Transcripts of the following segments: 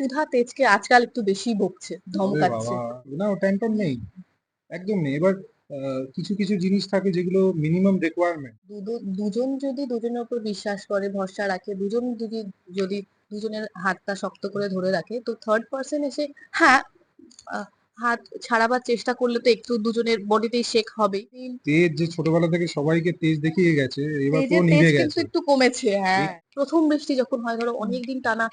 সুধা তেজকে আজকাল একটু বেশি বকছে ধমকাচ্ছে না টেনশন নেই। একদম নেই। এবার কিছু কিছু জিনিস থাকে যেগুলো মিনিমাম রিকোয়ারমেন্ট দুজন যদি দুজনের উপর বিশ্বাস করে ভরসা রাখে দুজন যদি যদি দুজনের হাতটা শক্ত করে ধরে রাখে তো থার্ড পার্সন এসে হ্যাঁ হাত ছাড়াবার চেষ্টা করলে তো একটু দুজনের বডিতেই শেক হবে তেজ যে ছোটবেলা থেকে সবাইকে তেজ দেখিয়ে গেছে এবার পুরো তেজ নিভে গেছে। একটু কমেছে হ্যাঁ। প্রথম বৃষ্টি যখন হয় ধরো অনেকদিন টানা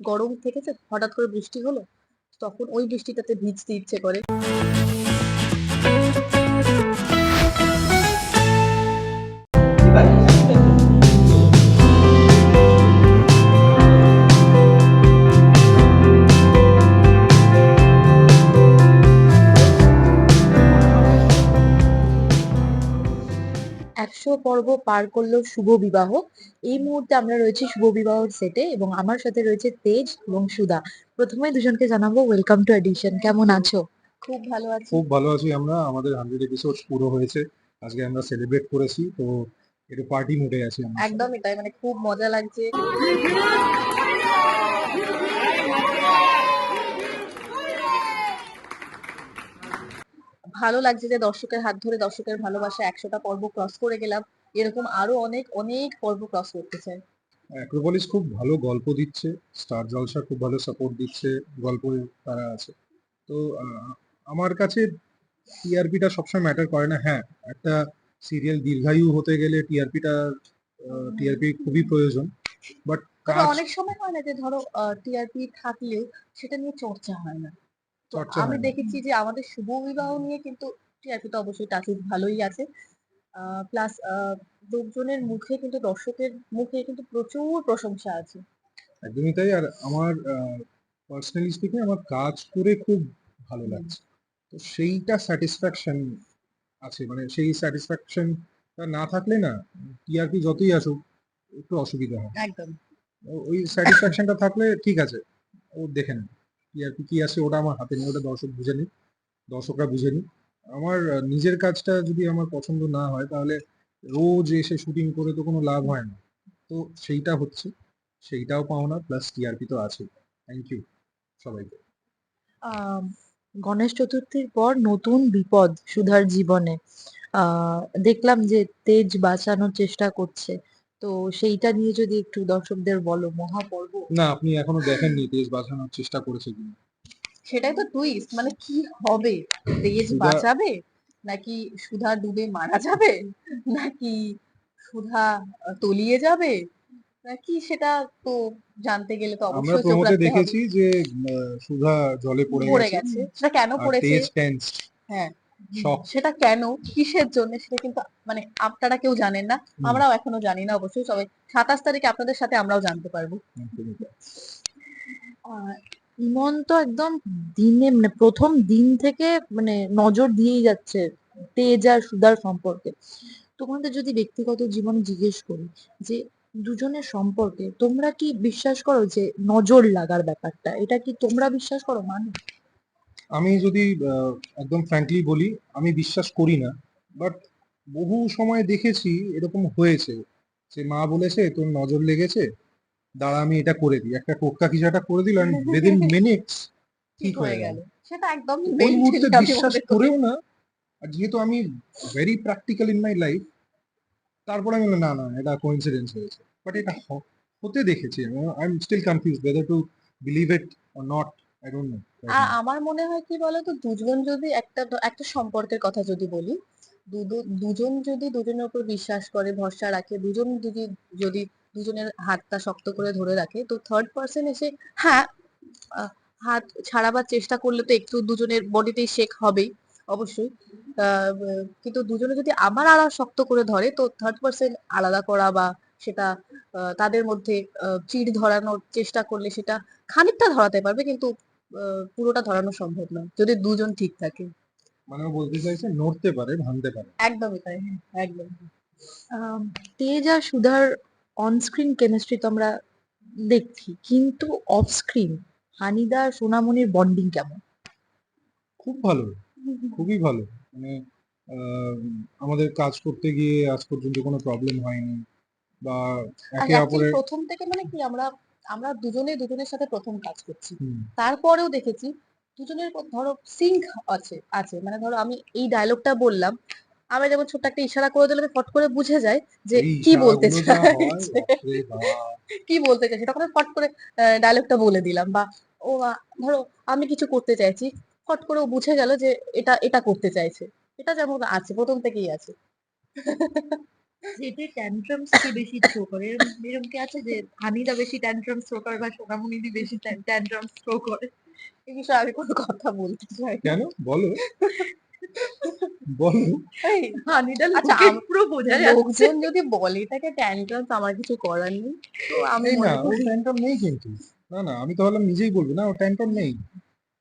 গরম থেকেছে হঠাৎ করে বৃষ্টি হলো তখন ওই বৃষ্টিটাতে ভিজতে ইচ্ছে করে। পর্ব পার করল শুভ বিবাহ। এই মুহূর্তে আমরা রয়েছি শুভ বিবাহর সেটে এবং আমার সাথে রয়েছে তেজ এবং সুধা। প্রথমে দুজনকে জানাব ওয়েলকাম টু এডিশন কেমন আছো? খুব ভালো আছি। খুব ভালো আছি আমরা। আমাদের হান্ড্রেড এপিসোড পুরো হয়েছে। আজকে আমরা সেলিব্রেট করেছি তো একটু পার্টি মুডে আছি আমরা একদমই তাই মানে খুব মজা লাগছে। ভালো লাগছে যে দর্শকের হাত ধরে দর্শকের ভালোবাসা একশোটা পর্ব ক্রস করে গেলাম। এরকম আরও অনেক অনেক পর্ব ক্রস করতে চাই অ্যাক্রোপলিস খুব ভালো গল্প দিচ্ছে স্টার জলসা খুব ভালো সাপোর্ট দিচ্ছে গল্প তারা আছে। তো আমার কাছে টিআরপিটা সবসময় ম্যাটার করে না। হ্যাঁ একটা সিরিয়াল দীর্ঘায়ু হতে গেলে টিআরপিটা টিআরপি খুবই প্রয়োজন। বাট অনেক সময় হয় না যে ধরো টিআরপি থাকলেও সেটা নিয়ে চর্চা হয় না। চর্চা আমি দেখেছি যে আমাদের শুভ বিবাহ নিয়ে কিন্তু টিআরপি তো অবশ্যই টাচুট ভালোই আছে। প্লাস লোকজনের মুখে কিন্তু দর্শকের মুখে কিন্তু প্রচুর প্রশংসা আছে। একদমই তাই। আর আমার পার্সোনালি স্পিকিং আমার কাজ করে খুব ভালো লাগছে। তো সেইটা স্যাটিসফ্যাকশন আছে। মানে সেই স্যাটিসফ্যাকশনটা না থাকলে না টিআরপি যতই আসুক একটু অসুবিধা হয়। একদম। ওই স্যাটিসফ্যাকশনটা থাকলে ঠিক আছে ও দেখে নেন টিআরপি কি আছে ওটা আমার হাতে নেই ওটা দর্শক বুঝে নিক। দর্শকরা বুঝে নিক। আমার নিজের কাজটা যদি আমার পছন্দ না হয় তাহলে রোজ এসে শুটিং করে তো কোনো লাভ হয় না। তো সেইটা হচ্ছে সেইটাও পাওনা প্লাস টিআরপি তো আছে থ্যাংক ইউ সবাইকে। গণেশ চতুর্থীর পর নতুন বিপদ সুধার জীবনে। আহ, দেখলাম যে তেজ বাঁচানোর চেষ্টা করছে। তো সেইটা নিয়ে যদি একটু দর্শকদের বলো মহাপর্ব। না আপনি এখনও দেখেননি তেজ বাঁচানোর চেষ্টা করেছে কিনা? সেটাই তো টুইস্ট মানে কি হবে? তেজ বাঁচাবে? নাকি সুধা ডুবে মারা যাবে? নাকি সুধা তলিয়ে যাবে? নাকি সেটা তো জানতে গেলে তো অবশ্যই চোখ রাখতে হবে। দেখেছি যে সুধা জলে পড়ে গেছে। সেটা কেন পড়েছে? তেজ হ্যাঁ। সেটা কেন? কিসের জন্য? সেটা কিন্তু মানে আপনারা কেউ জানেন না। আমরাও এখনও জানি না অবশ্যই। সবাই সাতাশ তারিখে আপনাদের সাথে আমরাও জানতে পারব। ইমন তো একদম দিনে মানে প্রথম দিন থেকে মানে নজর দিয়েই যাচ্ছে তেজ আর সুধার সম্পর্কে। তোমাদের যদি ব্যক্তিগত জীবনে জিজ্ঞেস করি যে দুজনের সম্পর্কে তোমরা কি বিশ্বাস করো যে নজর লাগার ব্যাপারটা? এটা কি তোমরা বিশ্বাস করো মানে আমি যদি একদম ফ্র্যাঙ্কলি বলি, আমি বিশ্বাস করি না বাট বহু সময় দেখেছি এরকম হয়েছে যে মা বলেছে, তোর নজর লেগেছে দাঁড়া আমি এটা করে দিই। একটা কোক্কা কিছু একটা করে দিল অ্যান্ড উইদিন মিনিটস ঠিক হয়ে গেল। সেটা একদম ওই মুহূর্তে বিশ্বাস করেও না আর যেহেতু আমি very practical in my life তারপরে আমি বললাম, না না এটা কোইন্সিডেন্স হয়েছে। বাট এটা হতে দেখেছি আমি। I am still confuse whether to believe it or not I don't know আর আমার মনে হয় কি বলতো দুজন যদি একটা একটা সম্পর্কের কথা যদি বলি দুজন যদি দুজনের উপর বিশ্বাস করে ভরসা রাখে দুজন যদি যদি দুজনের হাতটা শক্ত করে ধরে রাখে। তো থার্ড পার্সন এসে হ্যাঁ হাত ছাড়াবার চেষ্টা করলে তো একটু দুজনের বডিতেই শেক হবেই অবশ্যই। কিন্তু দুজনে যদি আবার আলাদা শক্ত করে ধরে তো থার্ড পার্সন আলাদা করা বা সেটা তাদের মধ্যে চিড় ধরানোর চেষ্টা করলে সেটা খানিকটা ধরাতে পারবে কিন্তু পুরোটা ধরানো সম্ভব নয় যদি দুজন ঠিক থাকে। মানে বলতে চাইছে নড়তে পারে ভাঙতে পারে। একদমই তাই হ্যাঁ, একদম তেজ আর সুধার অনস্ক্রিন কেমিস্ট্রি তো আমরা দেখছি কিন্তু অফ স্ক্রিন হানিদা আর সোনামণির বন্ডিং কেমন? খুব ভালো খুবই ভালো। মানে আহ, আমাদের কাজ করতে গিয়ে আজ পর্যন্ত কোনো প্রবলেম হয়নি বা একে অপরের প্রথম থেকে মানে কি আমরা আমরা দুজনে দুজনের সাথে প্রথম কাজ করছি। তারপরেও দেখেছি দুজনের ধরো সিঙ্ক আছে আছে। মানে ধরো আমি এই ডায়লগটা বললাম আমি যেমন ছোট্ট একটা ইশারা করে দিলে ফট করে বুঝে যায় যে কি বলতে চাইছে কি বলতে চাইছে তখন ফট করে ডায়লগটা বলে দিলাম বা ও ধরো আমি কিছু করতে চাইছি ফট করে ও বুঝে গেল যে এটা এটা করতে চাইছে। এটা যেমন আছে প্রথম থেকেই আছে। যেটি ট্যান্ট্রামস কে বেশি থ্রো করে? এরম এরম কি আছে যে হানিদা বেশি ট্যান্ট্রামস থ্রো করে বা সোনামণিদি বেশি ট্যান্ট্রামস থ্রো করে? এই বিষয়ে আমি কোনো কথা বলতে চাই কেন? বলো বলো এই, হানিদা আচ্ছা, লোকে আম- পুরো বোঝা যাচ্ছে। লোকজন যদি বলে এটাকে ট্যান্ট্রামস আমার কিছু করার নেই তো আমি না ট্যান্ট্রাম নেই কিন্তু। না না আমি তো ভাবলাম নিজেই বলব না ও ট্যান্ট্রাম নেই।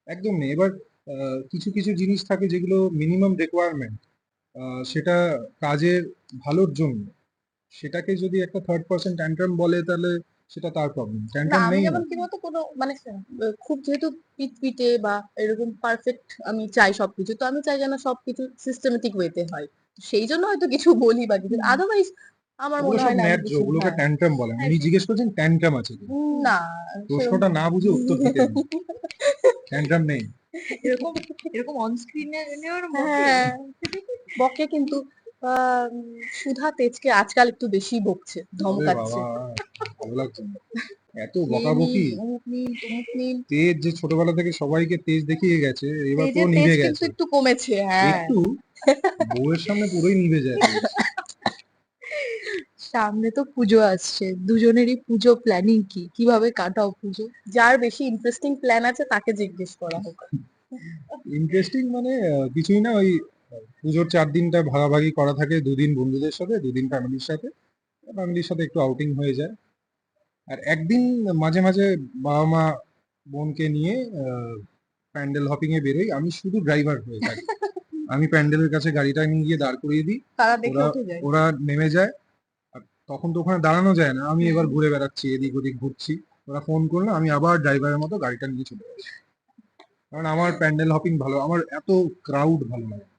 একদম নেই। এবার আহ, কিছু কিছু জিনিস থাকে যেগুলো মিনিমাম রিকোয়ারমেন্ট সেটা কাজের ভালোর জন্য। সেটাকে যদি একটা থার্ড পার্সন ট্যান্ট্রাম বলে তাহলে সেটা তার প্রবলেম আমি নেই যেমন কি বলতো কোনো মানে খুব যেহেতু পিটপিটে বা এরকম পারফেক্ট আমি চাই সবকিছু তো আমি চাই যেন সবকিছু সিস্টেমেটিক ওয়েতে হয়। সেই জন্য হয়তো কিছু বলি বা কিছু। আদারওয়াইজ আমার মনে হয় না আমি ন্যায্য ওগুলোকে। ট্যান্ট্রাম বলে। উনি জিজ্ঞেস করছেন ট্যান্ট্রাম আছে কি না প্রশ্নটা না বুঝে উত্তর দিতে ট্যান্ট্রাম নেই। এরকম এরকম অন স্ক্রিনে হ্যাঁ। বকে কিন্তু সুধা তেজকে আজকাল একটু বেশি বকছে ধমকাচ্ছে। এত বকাবকি। তেজ যে ছোটবেলা থেকে সবাইকে তেজ দেখিয়ে গেছে এবার পুরো নিভে কিন্তু গেছে। একটু কমেছে হ্যাঁ। একটু বউয়ের সামনে পুরোই নিভে যায়। সামনে তো পুজো আসছে দুজনেরই পুজো প্ল্যানিং কি? কীভাবে কাটাও পুজো? যার বেশি ইন্টারেস্টিং প্ল্যান আছে তাকে জিজ্ঞেস করা হোক। ইন্টারেস্টিং মানে কিছুই না ওই পুজোর চার দিনটা ভাগাভাগি করা থাকে দুদিন বন্ধুদের সাথে দুদিন ফ্যামিলির সাথে। ফ্যামিলির সাথে একটু আউটিং হয়ে যায়। আর একদিন মাঝে মাঝে বাবা মা বোনকে নিয়ে প্যান্ডেল হপিং এ বেরোই। আমি শুধু ড্রাইভার হয়ে থাকি। আমি প্যান্ডেলের কাছে গাড়িটা নিয়ে গিয়ে দাঁড় করিয়ে দিই। ওরা- ওরা নেমে যায়। আর তখন তো ওখানে দাঁড়ানো যায় না। আমি এবার ঘুরে বেড়াচ্ছি এদিক ওদিক ঘুরছি। ওরা ফোন করল আমি আবার ড্রাইভারের মতো গাড়িটা নিয়ে চলে যাচ্ছি। কারণ আমার প্যান্ডেল হপিং ভালো আমার এত ক্রাউড ভালো লাগে।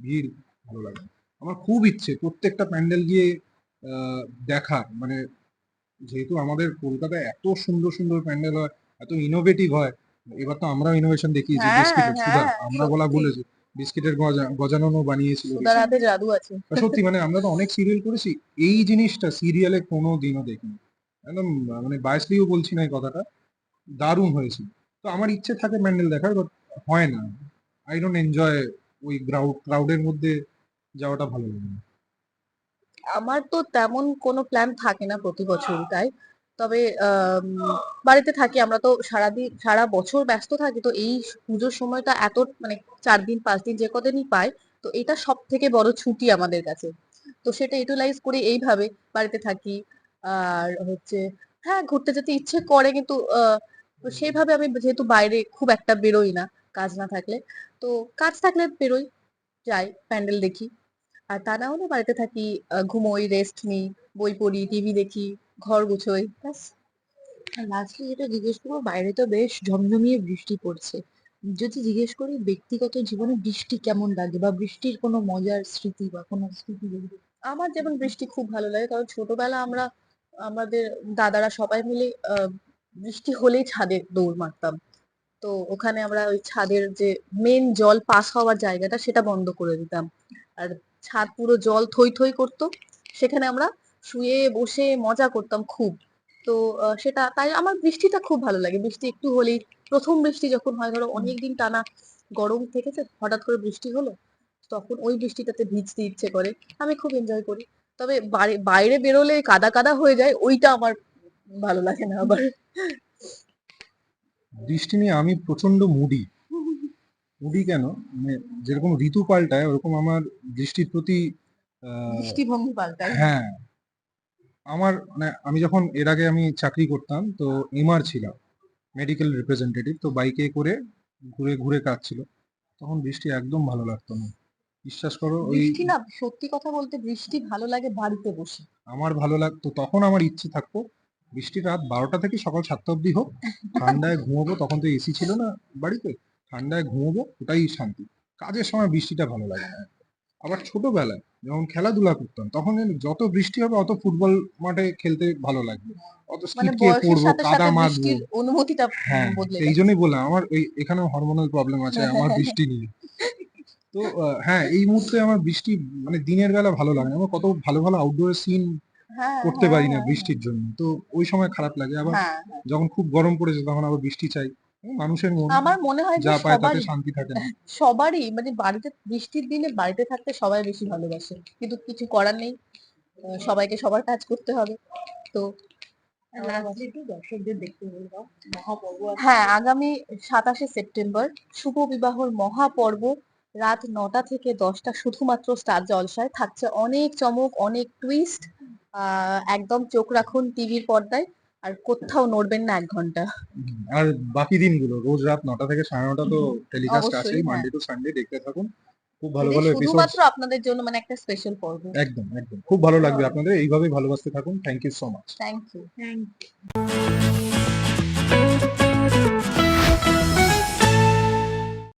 ভিড় ভালো লাগে। আমার খুব ইচ্ছে প্রত্যেকটা প্যান্ডেল গিয়ে দেখার। মানে যেহেতু আমাদের কলকাতায় এত সুন্দর সুন্দর প্যান্ডেল হয় এত ইনোভেটিভ হয় এবার তো আমরাও ইনোভেশন দেখিয়েছি হ্যাঁ, বিস্কিটের সুধা হ্যাঁ, আমরা বলা। বলেছি বিস্কিটের গজা- গজাননও বানিয়েছিল জাদু আছে। সত্যি মানে আমরা তো অনেক সিরিয়াল করেছি এই জিনিসটা সিরিয়ালে কোনো দিনও দেখিনি। একদম মানে বায়াসলিও বলছি না এই কথাটা দারুণ হয়েছিল তো আমার ইচ্ছে থাকে প্যান্ডেল দেখার বাট হয় না। আই ডোন্ট এনজয় ওই ক্রাউড ক্রাউডের মধ্যে যাওয়াটা ভালো লাগে না। আমার তো তেমন কোনো প্ল্যান থাকে না প্রতি বছরই তাই। তবে বাড়িতে থাকি, আমরা তো সারাদিন সারা বছর ব্যস্ত থাকি, তো এই পুজোর সময়টা এত মানে চার দিন, পাঁচ দিন যে কদিনই পাই, তো এটা সব থেকে বড় ছুটি আমাদের কাছে। তো সেটা ইউটিলাইজ করে এইভাবে, বাড়িতে থাকি, আর হচ্ছে হ্যাঁ ঘুরতে যেতে ইচ্ছে করে, কিন্তু সেইভাবে আমি যেহেতু বাইরে খুব একটা বেরোই না কাজ না থাকলে। তো কাজ থাকলে বেরোই, যাই, প্যান্ডেল দেখি। আর তা না হলে বাড়িতে থাকি ঘুমোই রেস্ট নিই, বই পড়ি টিভি দেখি, ঘর গুছোই, ব্যাস। লাস্টে যেটা জিজ্ঞেস করব, বাইরে তো বেশ ঝমঝমিয়ে বৃষ্টি পড়ছে। যদি জিজ্ঞেস করি, ব্যক্তিগত জীবনে বৃষ্টি কেমন লাগে? বা বৃষ্টির কোনো মজার স্মৃতি বা কোনো স্মৃতি আমার যেমন বৃষ্টি খুব ভালো লাগে, কারণ ছোটবেলা আমরা, আমাদের দাদারা সবাই মিলে বৃষ্টি হলেই ছাদে দৌড় মারতাম। তো ওখানে আমরা ওই ছাদের যে মেন জল পাস হওয়ার জায়গাটা সেটা বন্ধ করে দিতাম। আর ছাদ পুরো জল থই থই করতো। সেখানে আমরা শুয়ে বসে মজা করতাম খুব। তো সেটা তাই আমার বৃষ্টিটা খুব ভালো লাগে। বৃষ্টি একটু হলেই প্রথম বৃষ্টি যখন হয়, ধরো অনেকদিন টানা গরম থেকেছে, হঠাৎ করে বৃষ্টি হলো, তখন ওই বৃষ্টিটাতে ভিজতে ইচ্ছে করে। আমি খুব এনজয় করি। তবে বাইরে বেরোলে কাদা কাদা হয়ে যায়, ওইটা আমার ভালো লাগে না আবার। বৃষ্টি নিয়ে আমি প্রচণ্ড মুডি। মুডি কেন? মানে যেরকম ঋতু পাল্টায় ওরকম আমার বৃষ্টির প্রতি দৃষ্টিভঙ্গি পাল্টায়। হ্যাঁ। আমার মানে আমি যখন এর আগে আমি চাকরি করতাম তো এমআর ছিলাম মেডিকেল রিপ্রেজেন্টেটিভ তো বাইকে করে ঘুরে ঘুরে কাজ ছিল তখন বৃষ্টি একদম ভালো লাগতো না। বিশ্বাস করো ওই বৃষ্টি না সত্যি কথা বলতে বৃষ্টি ভালো লাগে বাড়িতে বসে। আমার ভালো লাগতো তখন আমার ইচ্ছে থাকতো বৃষ্টি রাত বারোটা থেকে সকাল সাতটা অবধি হোক ঠান্ডায় ঘুমোবো তখন তো এসি ছিল না বাড়িতে ঠান্ডায় ঘুমোবো ওটাই শান্তি। কাজের সময় বৃষ্টিটা ভালো লাগে না। আবার ছোটবেলায় যখন খেলাধুলা করতাম তখন যত বৃষ্টি হবে অত ফুটবল মাঠে খেলতে ভালো লাগবে। অত মানে স্কিট কে পড়ব কাদা মাখবো হ্যাঁ সেই জন্যই বললাম আমার ওই এখানেও হরমোনাল প্রবলেম আছে আমার বৃষ্টি নিয়ে। তো হ্যাঁ এই মুহূর্তে আমার বৃষ্টি মানে দিনের বেলা ভালো লাগে আমার কত ভালো ভালো আউটডোর সিন করতে হ্যাঁ, পারি না হ্যাঁ, বৃষ্টির জন্য। তো ওই সময় খারাপ লাগে। আবার হ্যাঁ যখন খুব গরম পড়েছে তখন আবার বৃষ্টি চাই। মানুষের মন আমার মনে হয় যা পায় তাতে সবারই শান্তি থাকে না। সবারই মানে বাড়িতে বৃষ্টির দিনে বাড়িতে থাকতে সবাই বেশি ভালোবাসে। কিন্তু কিছু করার নেই। সবাইকে সবার কাজ করতে হবে। তো দর্শকদের দেখতে বলব মহাপর্ব আছে। হ্যাঁ আগামী সাতাশে সেপ্টেম্বর শুভ বিবাহর মহাপর্ব। রাত নটা থেকে দশটা শুধুমাত্র স্টার জলসায় থাকছে অনেক চমক অনেক টুইস্ট একদম চোখ রাখুন টিভির পর্দায় আর কোথাও নড়বেন না এক ঘণ্টা। আর বাকি দিনগুলো রোজ রাত নটা থেকে সাড়ে নটা তো টেলিকাস্ট হ্যাঁ। মানডে টু সানডে দেখতে থাকুন খুব ভালো ভালো এপিসোড শুধুমাত্র আপনাদের জন্য মানে একটা স্পেশাল পর্ব। একদম একদম খুব ভালো লাগবে আপনাদের এইভাবেই ভালোবাসতে থাকুন thank you so much thank you Thank you.